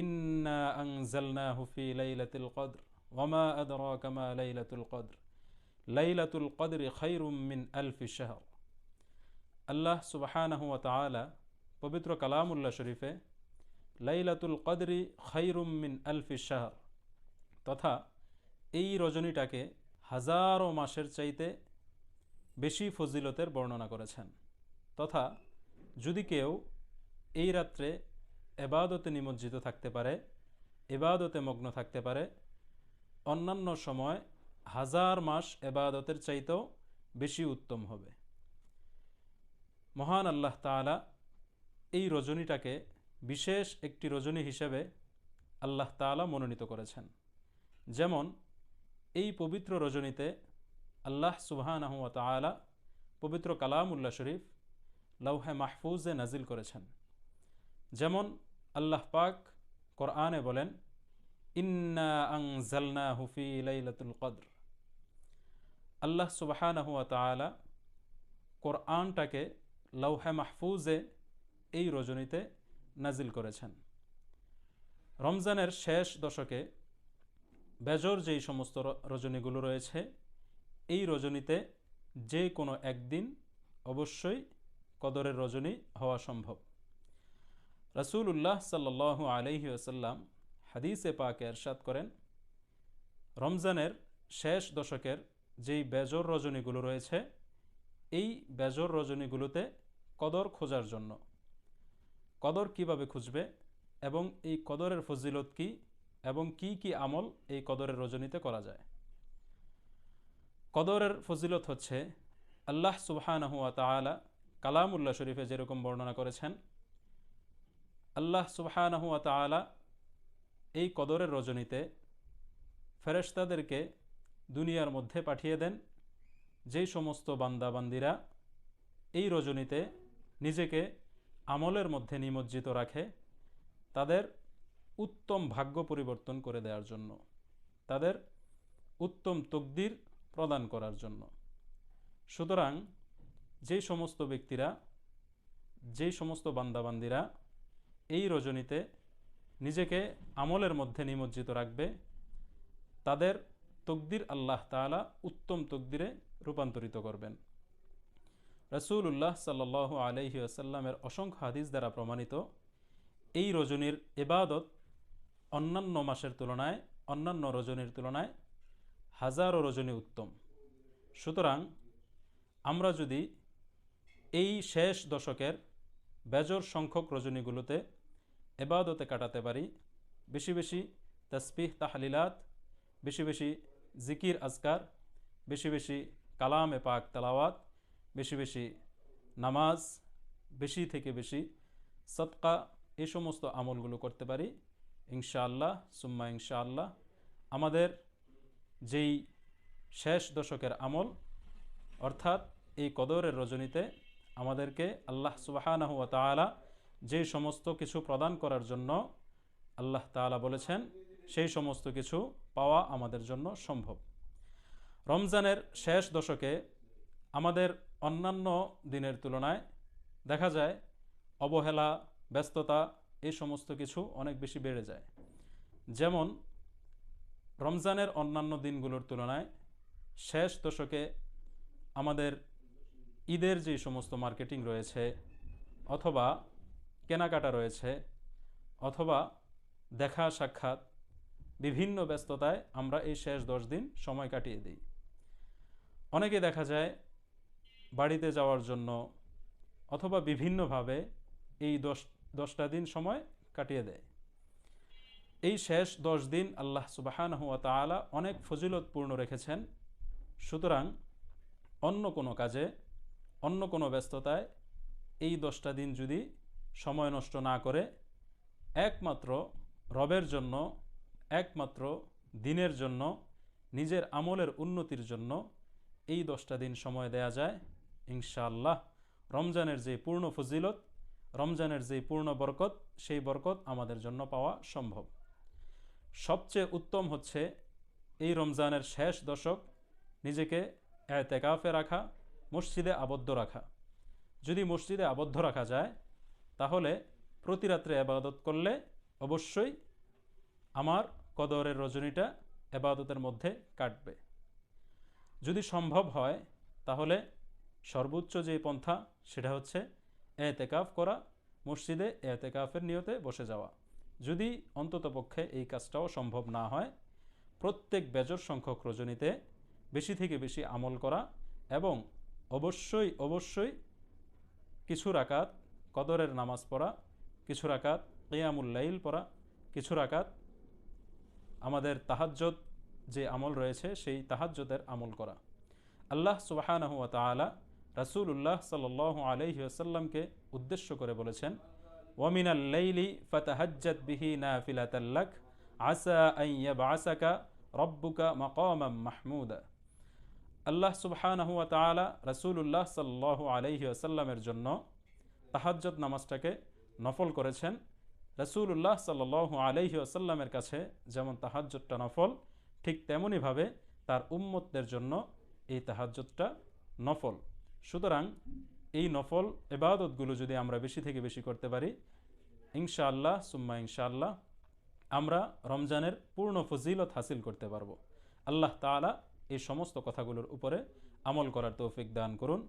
ইন্না আনজালনাহু ফি লাইলাতুল কদর ওয়ামা আদরাকা মা লাইলাতুল কদর লাইলাতুল কদরি খায়রুম মিন আলফি শাহর আল্লাহ সুবহানাহু ওয়া তাআলা পবিত্র কালামুল্লাহ শরীফে লাইলাতুল কদরি খায়রুম মিন আলফি শাহর তথা এই রজনীটাকে হাজারো মাসের চাইতে বেশি ফজিলতের বর্ণনা করেছেন। তথা যদি কেউ এই রাত্রে এবাদতে নিমজ্জিত থাকতে পারে, এবাদতে মগ্ন থাকতে পারে। অন্যান্য সময় হাজার মাস এবাদতের চাইতেও বেশি উত্তম হবে। মহান আল্লাহ তাআলা এই রজনীটাকে বিশেষ একটি রজনী হিসেবে আল্লাহ তাআলা মনোনীত করেছেন। যেমন, এই পবিত্র রজনীতে আল্লাহ সুবহানাহু ওয়া তাআলা পবিত্র কালামুল্লাহ শরীফ লৌহে মাহফুজে নাজিল করেছেন। যেমন আল্লাহ পাক কোরআনে বলেন, ইন্না আংজালনা হুফি লাইলাতুল কদর। আল্লাহ সুবহানাহু ওয়া তাআলা কোরআনটাকে লৌহে মাহফুজে এই রজনীতে নাজিল করেছেন। রমজানের শেষ দশকে বেজর যেই সমস্ত রজনীগুলো রয়েছে, এই রজনীতে যে কোনো একদিন অবশ্যই কদরের রজনী হওয়া সম্ভব। রাসূলুল্লাহ সাল্লাহ আলহি আসাল্লাম হাদিসে পাকে এরশাদ করেন, রমজানের শেষ দশকের যেই বেজর রজনীগুলো রয়েছে, এই বেজর রজনীগুলোতে কদর খোঁজার জন্য। কদর কীভাবে খুঁজবে এবং এই কদরের ফজিলত কি এবং কি কি আমল এই কদরের রজনীতে করা যায়? কদরের ফজিলত হচ্ছে, আল্লাহ সুবহানাহু ওয়া তাআলা কালামুল্লাহ শরীফে যেরকম বর্ণনা করেছেন আল্লাহ সুবহানাহু ওয়া তাআলা এই কদরের রজনীতে ফেরেশতাদেরকে দুনিয়ার মধ্যে পাঠিয়ে দেন। যেই সমস্ত বান্দাবান্দিরা এই রজনীতে নিজেকে আমলের মধ্যে নিমজ্জিত রাখে, তাদের উত্তম ভাগ্য পরিবর্তন করে দেওয়ার জন্য, তাদের উত্তম তকদির প্রদান করার জন্য। সুতরাং যেই সমস্ত ব্যক্তিরা, যেই সমস্ত বান্দাবান্দিরা এই রজনীতে নিজেকে আমলের মধ্যে নিমজ্জিত রাখবে। তাদের তকদির আল্লাহ তাআলা উত্তম তকদিরে রূপান্তরিত করবেন। রসুল্লাহ সাল্লাহ আলহি আসাল্লামের অসংখ্য হাদিস দ্বারা প্রমাণিত এই রজনীর এবাদত অন্যান্য মাসের তুলনায়, অন্যান্য রজনীর তুলনায় হাজারো রজনী উত্তম। সুতরাং আমরা যদি এই শেষ দশকের বেজর সংখ্যক রজনীগুলোতে এবাদতে কাটাতে পারি। বেশি বেশি তসবিহ, তাহলিলাত, বেশি বেশি জিকির, আজকার, বেশি বেশি কালামে পাক তালাওয়াত, বেশি বেশি নামাজ, বেশি থেকে বেশি সৎকা এই সমস্ত আমলগুলো করতে পারি। ইনশাআল্লাহ, সুম্মা ইনশাআল্লাহ। আমাদের যেই শেষ দশকের আমল, অর্থাৎ এই কদরের রজনীতে আমাদেরকে আল্লাহ সুবাহানাহ ওয়া তাআলা যে সমস্ত কিছু প্রদান করার জন্য আল্লাহ তাআলা বলেছেন, সেই সমস্ত কিছু পাওয়া আমাদের জন্য সম্ভব। রমজানের শেষ দশকে আমাদের অন্যান্য দিনের তুলনায় দেখা যায়, অবহেলা, ব্যস্ততা, এই সমস্ত কিছু অনেক বেশি বেড়ে যায়। যেমন, রমজানের অন্যান্য দিনগুলোর তুলনায় শেষ দশকে আমাদের ঈদের যে সমস্ত মার্কেটিং রয়েছে, অথবা কেনাকাটা রয়েছে অথবা দেখা সাক্ষাৎ, বিভিন্ন ব্যস্ততায় আমরা এই শেষ দশ দিন সময় কাটিয়ে দিই। অনেকে দেখা যায় বাড়িতে যাওয়ার জন্য অথবা বিভিন্নভাবে এই দশ, দশটা দিন সময় কাটিয়ে দেয়। এই শেষ দশ দিন আল্লাহ সুবাহান হুয়া তালা অনেক ফজিলতপূর্ণ রেখেছেন। সুতরাং অন্য কোনো কাজে, অন্য কোনো ব্যস্ততায় এই দশটা দিন যদি সময় নষ্ট না করে একমাত্র রবের জন্য, একমাত্র দিনের জন্য, নিজের আমলের উন্নতির জন্য এই দশটা দিন সময় দেয়া যায়, ইনশাআল্লাহ। রমজানের যে পূর্ণ ফজিলত, রমজানের যে পূর্ণ বরকত, সেই বরকত আমাদের জন্য পাওয়া সম্ভব। সবচেয়ে উত্তম হচ্ছে এই রমজানের শেষ দশক নিজেকে এতেকাফে রাখা, মসজিদে আবদ্ধ রাখা। যদি মসজিদে আবদ্ধ রাখা যায় তাহলে প্রতি রাত্রে আবাদত করলে অবশ্যই আমার কদরের রজনীটা এবাদতের মধ্যে কাটবে। যদি সম্ভব হয়, তাহলে সর্বোচ্চ যে পন্থা, সেটা হচ্ছে এতেকাফ করা, মসজিদে এতেকাফের নিয়তে বসে যাওয়া। যদি অন্ততপক্ষে এই কাজটাও সম্ভব না হয়, প্রত্যেক বেজর সংখ্যক রজনীতে বেশি থেকে বেশি আমল করা এবং অবশ্যই অবশ্যই কিছু রাকাত কদরের নামাজ পড়া, কিছু রাকাত কিয়ামুল্লাইল পড়া, কিছু রাকাত আমাদের তাহাজ্জত যে আমল রয়েছে সেই তাহাজ্জতের আমল করা। আল্লাহ সুবাহানহু তালা রাসুল্লাহ সাল আলহি আসাল্লামকে উদ্দেশ্য করে বলেছেন ওয়ামিনাল লাইলি ফাতাহাজ্জাত বিহি নাফিলাতাল্লাক আসা আইয়া রব্বুকা মাকামাম মাহমুদা। আল্লাহ সুবহানাহু ওয়া তাআলা রাসূলুল্লাহ সাল্লাল্লাহু আলাইহি ওয়াসাল্লামের জন্য তাহাজ্জুদ নামাজটাকে নফল করেছেন। রাসূলুল্লাহ সাল্লাল্লাহু আলাইহি ওয়াসাল্লামের কাছে যেমন তাহাজ্জুদটা নফল, ঠিক তেমনইভাবে তার উম্মতদের জন্য এই তাহাজ্জুদটা নফল। সুতরাং এই নফল এবাদতগুলো যদি আমরা বেশি থেকে বেশি করতে পারি, ইনশাআল্লাহ, সুম্মা ইনশাআল্লাহ, আমরা রমজানের পূর্ণ ফজিলত হাসিল করতে পারব। আল্লাহ তাআলা এই সমস্ত কথাগুলোর উপরে আমল করার তৌফিক দান করুন।